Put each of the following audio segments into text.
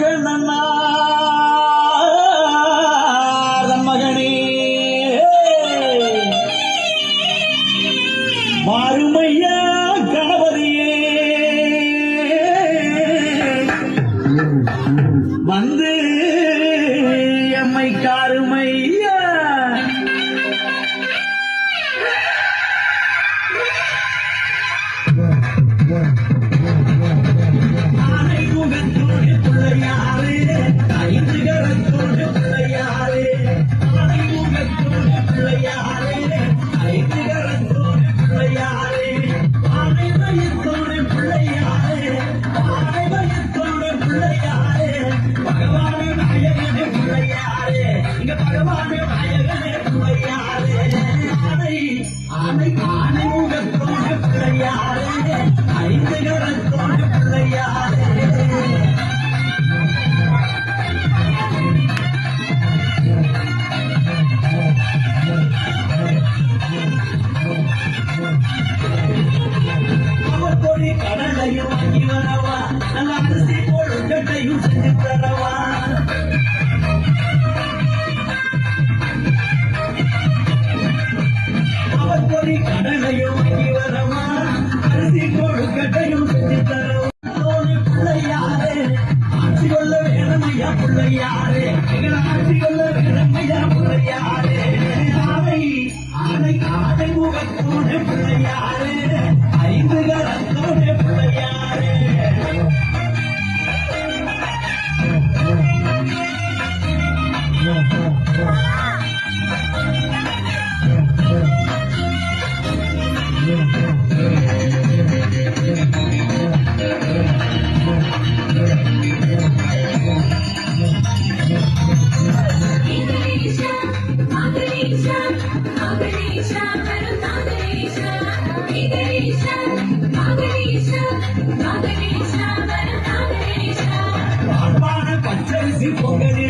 மக்கள் நன்னாதன் மகனே. மாறுமையா கடலையும் அங்கி வரவா? நல்லா போல் கட்டையும் செஞ்சு தர கடமையா பிள்ளையாரே எங்களை ஆட்சியுள்ள கடமையா பிள்ளையாரே ஆடை ஆடை ஆடை முகத்தோடு பிள்ளையாரே Kadhi Shah, Kadhi Shah, Kadhi Shah, Kadhi Shah,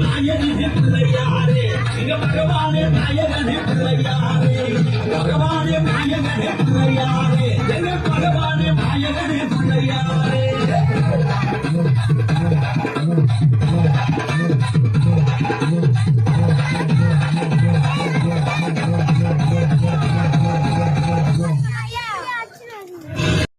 நாயகனே பிள்ளையாரே எங்க பகவானே நாயகனே பிள்ளையாரே பகவானே நாயகனே பிள்ளையாரே